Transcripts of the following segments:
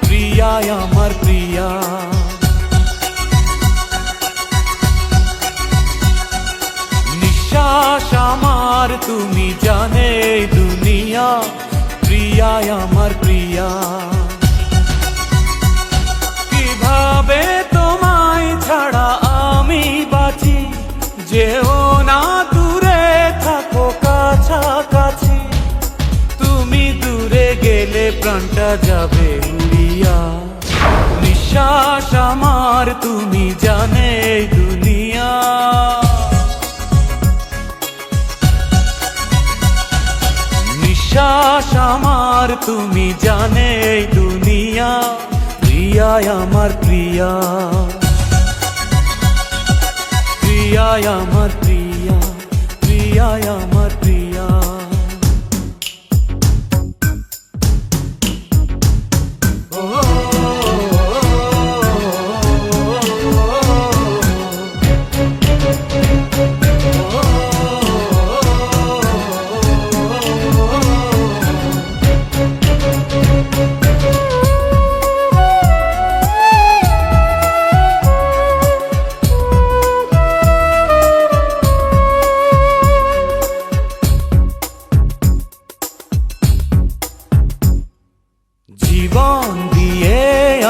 প্রিয়া আমার প্রিয়া। নিঃশ্বাস আমার, তুমি জানে দুনিয়া প্রিয়া আমার প্রিয়া। কীভাবে তোমায় ছাড়া আমি বাঁচি? যেও প্রাণটা যাবে উড়িয়া। নিঃশ্বাস আমার, তুমি জানে দুনিয়া। নিঃশ্বাস আমার, তুমি জানে দুনিয়া। প্রিয়ায় আমার প্রিয়া। প্রিয়ায় আমার প্রিয়া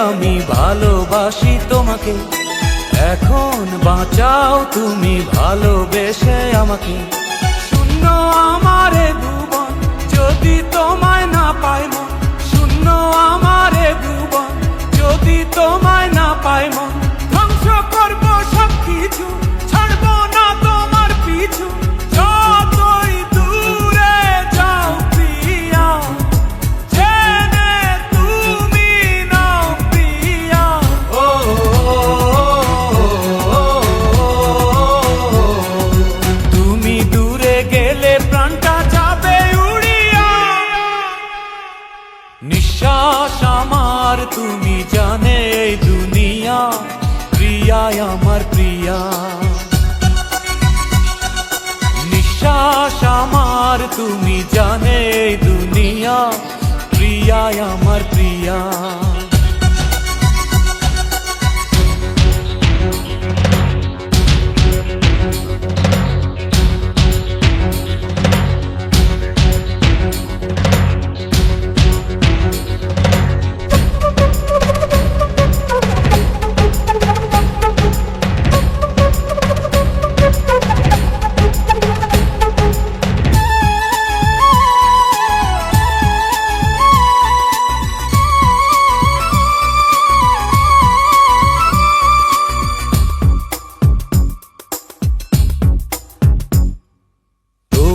আমি ভালোবাসি তোমাকে। এখন বাঁচাও তুমি ভালোবেসে আমাকে। শূন্য আমারে ভুবন, যদি তোমায় না পাই মন শূন্য আমারে নিঃশ্বাস আমার, তুমি জানে এই দুনিয়া প্রিয়ায় আমার প্রিয়া। নিঃশ্বাস আমার, তুমি জানে এই দুনিয়া প্রিয়ায় আমার প্রিয়া।